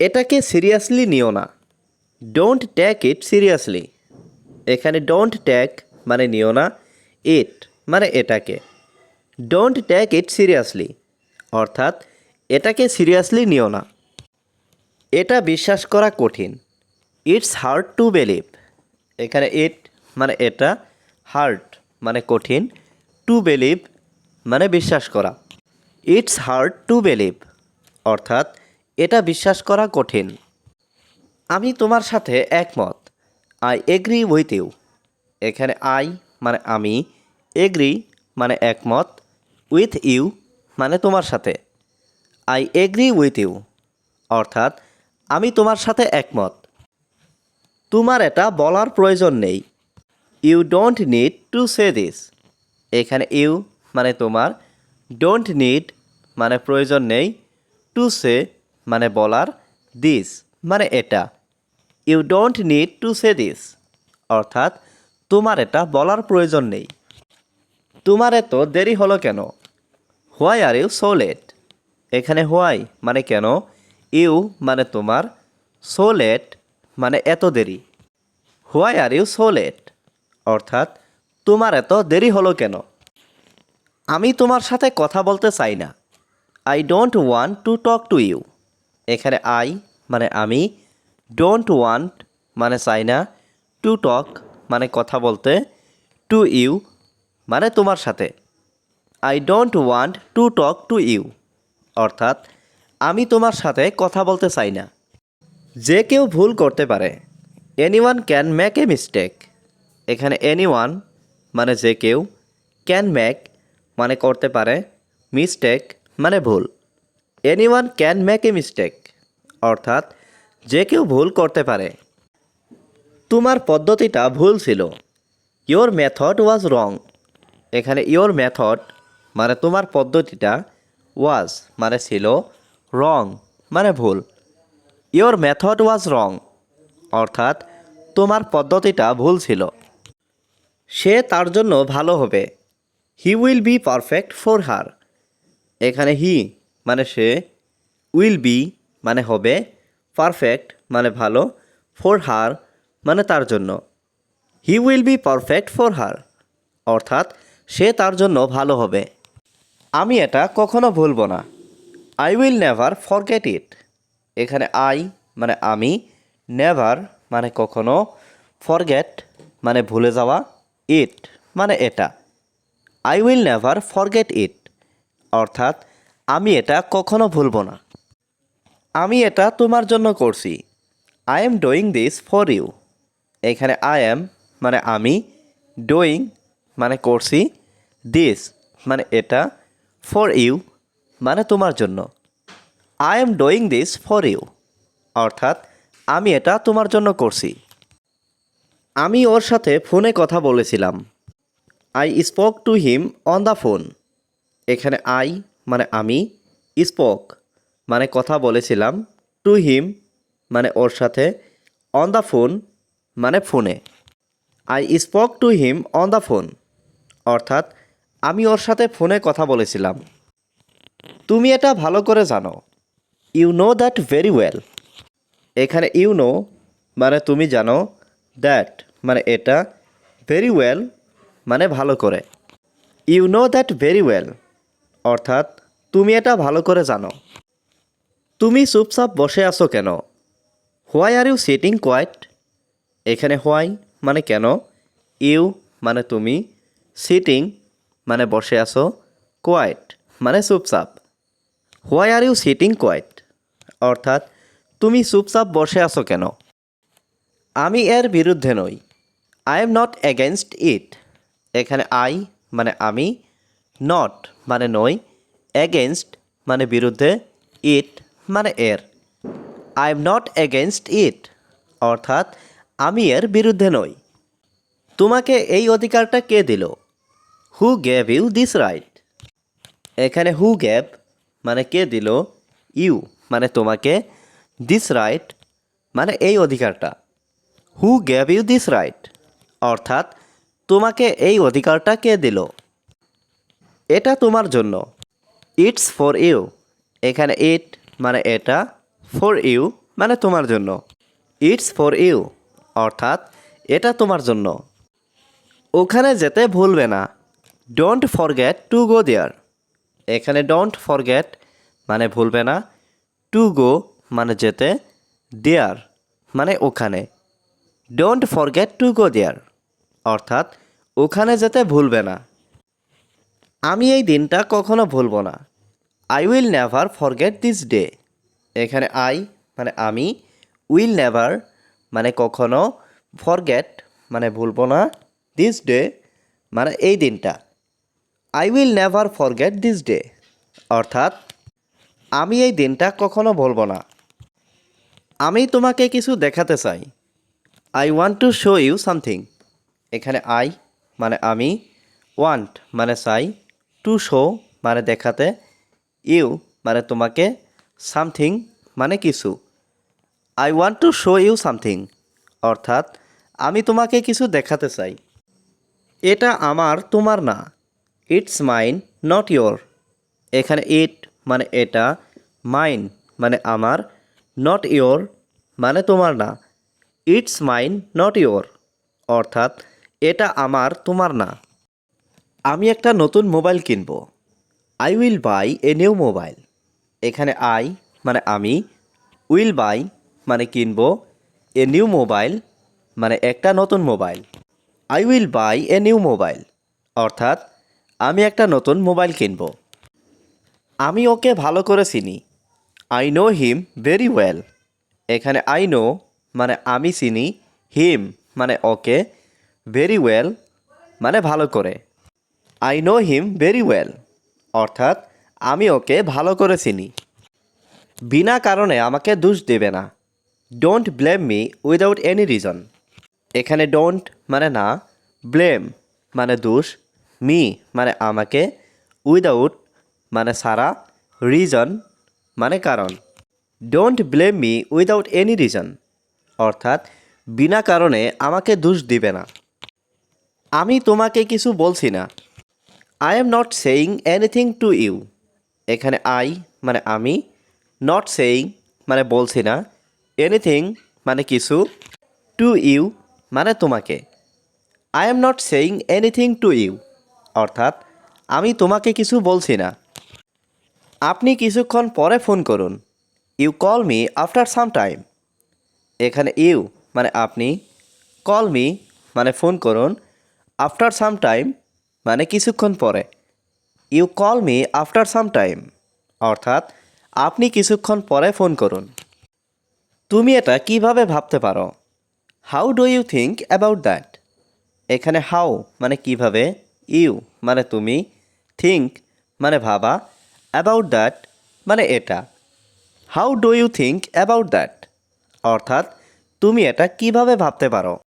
এটাকে সিরিয়াসলি নিও না। ডোন্ট ট্যাক ইট সিরিয়াসলি এখানে ডোন্ট ট্যাক মানে নিও না ইট মানে এটাকে। ডোন্ট ট্যাক ইট সিরিয়াসলি অর্থাৎ এটাকে সিরিয়াসলি নিও না। এটা বিশ্বাস করা কঠিন। ইটস হার্ড টু বিলিভ এখানে ইট মানে এটা হার্ড মানে কঠিন। টু বিলিভ মানে বিশ্বাস করা। ইটস হার্ড টু বিলিভ অর্থাৎ এটা বিশ্বাস করা কঠিন। আমি তোমার সাথে একমত। আই এগ্রি উইথ ইউ এখানে আই মানে আমি এগ্রি মানে একমত। উইথ ইউ মানে তোমার সাথে। আই এগ্রি উইথ ইউ অর্থাৎ, আমি তোমার সাথে একমত। তোমার এটা বলার প্রয়োজন নেই। You don't need to say this এখানে ইউ মানে তোমার। ডোন্ট নিড মানে প্রয়োজন নেই। টু সে মানে বলার দিস মানে এটা। You don't need to say this অর্থাৎ, তোমার এটা বলার প্রয়োজন নেই। তোমার এত দেরি হলো কেন? Why are you so late এখানে হোয়াই মানে কেন? ইউ মানে তোমার সো লেট মানে এত দেরি। Why are you so late অর্থাৎ, তোমার এত দেরি হলো কেন? আমি তোমার সাথে কথা বলতে চাই না। I don't want to talk to you এখানে আই মানে আমি। ডোন্ট ওয়ান্ট মানে চাই না। টু টক মানে কথা বলতে। টু ইউ মানে তোমার সাথে। I don't want to talk to you অর্থাৎ আমি তোমার সাথে কথা বলতে চাই না। যে কেউ ভুল করতে পারে। Anyone can make a mistake এখানে এনিওয়ান মানে যে কেউ ক্যান ম্যাক মানে করতে পারে। মিস্টেক মানে ভুল। Anyone can make a mistake অর্থাৎ যে কেউ ভুল করতে পারে। তোমার পদ্ধতিটা ভুল ছিল। ইয়োর মেথড ওয়াজ রং এখানে ইয়োর মেথড মানে তোমার পদ্ধতিটা ওয়াজ মানে ছিল রং মানে ভুল। ইয়োর মেথড ওয়াজ রং অর্থাৎ তোমার পদ্ধতিটা ভুল ছিল। সে তার জন্য ভালো হবে। He will be perfect for her এখানে হি মানে সে উইল বি মানে হবে পারফেক্ট মানে ভালো ফর হার মানে তার জন্য। He will be perfect for her অর্থাৎ সে তার জন্য ভালো হবে। আমি এটা কখনো ভুলব না। I will never forget it এখানে আই মানে আমি নেভার মানে কখনো ফরগেট মানে ভুলে যাওয়া ইট মানে এটা। I will never forget it অর্থাৎ আমি এটা কখনো ভুলব না। আমি এটা তোমার জন্য করছি। I am doing this for you এখানে আই এম মানে আমি ডুইং মানে করছি দিস মানে এটা ফর ইউ মানে তোমার জন্য। I am doing this for you অর্থাৎ আমি এটা তোমার জন্য করছি। আমি ওর সাথে ফোনে কথা বলেছিলাম। I spoke to him on the phone এখানে আই মানে আমি স্পোক মানে কথা বলেছিলাম টু হিম মানে ওর সাথে অন দ্য ফোন মানে ফোনে I spoke to him on the phone অর্থাৎ আমি ওর সাথে ফোনে কথা বলেছিলাম। তুমি এটা ভালো করে জানো। You know that very well এখানে ইউ নো মানে তুমি জানো দ্যাট মানে এটা ভেরি ওয়েল মানে ভালো করে। You know that very well অর্থাৎ তুমি এটা ভালো করে জানো। তুমি চুপচাপ বসে আছো কেন? Why are you sitting quiet? এখানে হোয়াই মানে কেন? ইউ মানে তুমি সিটিং মানে বসে আছো, কোয়াইট মানে চুপচাপ। Why are you sitting quiet? অর্থাৎ তুমি চুপচাপ বসে আছো কেন? আমি এর বিরুদ্ধে নই। I am not against it. এখানে আই মানে আমি, নট মানে নই এগেনস্ট মানে বিরুদ্ধে ইট মানে এর। I am not against it অর্থাৎ আমি এর বিরুদ্ধে নই। তোমাকে এই অধিকারটা কে দিল? Who gave you this right এখানে হু গ্যাভ মানে কে দিল? ইউ মানে তোমাকে দিস রাইট মানে এই অধিকারটা। Who gave you this right অর্থাৎ তোমাকে এই অধিকারটা কে দিল? এটা তোমার জন্য। ইটস ফর ইউ এখানে ইট মানে এটা ফর ইউ মানে তোমার জন্য। ইটস ফর ইউ অর্থাৎ এটা তোমার জন্য। ওখানে যেতে ভুলবে না। Don't forget to go there এখানে ডোন্ট ফরগেট মানে ভুলবে না। টু গো মানে যেতে দেয়ার মানে ওখানে। Don't forget to go there অর্থাৎ ওখানে যেতে ভুলবে না। আমি এই দিনটা কখনো ভুলবো না। I will never forget this day এখানে আই মানে আমি উইল নেভার মানে কখনো ফরগেট মানে ভুলবো না। দিস ডে মানে এই দিনটা। I will never forget this day অর্থাৎ, আমি এই দিনটা কখনো ভুলবো না। আমি তোমাকে কিছু দেখাতে চাই। I want to show you something এখানে আই মানে আমি ওয়ান্ট মানে চাই। টু শো মানে দেখাতে ইউ মানে তোমাকে সামথিং মানে কিছু। I want to show you something অর্থাৎ আমি তোমাকে কিছু দেখাতে চাই। এটা আমার, তোমার না। ইটস মাইন নট ইয়োর এখানে ইট মানে এটা মাইন মানে আমার নট ইয়োর মানে তোমার না। ইটস মাইন নট ইয়োর অর্থাৎ এটা আমার, তোমার না। আমি একটা নতুন মোবাইল কিনব। I will buy a new mobile এখানে আই মানে আমি উইল বাই মানে কিনব এ নিউ মোবাইল মানে একটা নতুন mobile I will buy a new mobile অর্থাৎ, আমি একটা নতুন মোবাইল কিনব। আমি ওকে ভালো করে চিনি। I know him very well এখানে আই নো মানে আমি চিনি হিম মানে ওকে ভেরি ওয়েল মানে ভালো করে। I know him very well অর্থাৎ, আমি ওকে ভালো করে চিনি। বিনা কারণে আমাকে দোষ দেবে না। Don't blame me without any reason এখানে ডোন্ট মানে না ব্লেম মানে দোষ মি মানে আমাকে উইদাউট মানে সারা রিজন মানে কারণ। Don't blame me without any reason অর্থাৎ, বিনা কারণে আমাকে দোষ দিবে না। আমি তোমাকে কিছু বলছি না। I am not saying anything to you এখানে আই মানে আমি নট সেইং মানে বলছি না এনিথিং মানে কিছু টু ইউ মানে তোমাকে। I am not saying anything to you অর্থাৎ আমি তোমাকে কিছু বলছি না। আপনি কিছুক্ষণ পরে ফোন করুন। You call me after some time এখানে ইউ মানে আপনি কল মি মানে ফোন করুন আফটার সাম টাইম মানে কিছুক্ষণ পরে। You call me after some time অর্থাৎ, আপনি কিছুক্ষণ পরে ফোন করুন। তুমি এটা কীভাবে ভাবতে পারো? How do you think about that এখানে হাউ মানে কীভাবে? ইউ মানে তুমি। থিঙ্ক মানে ভাবা। অ্যাবাউট দ্যাট মানে এটা। How do you think about that অর্থাৎ, তুমি এটা কীভাবে ভাবতে পারো?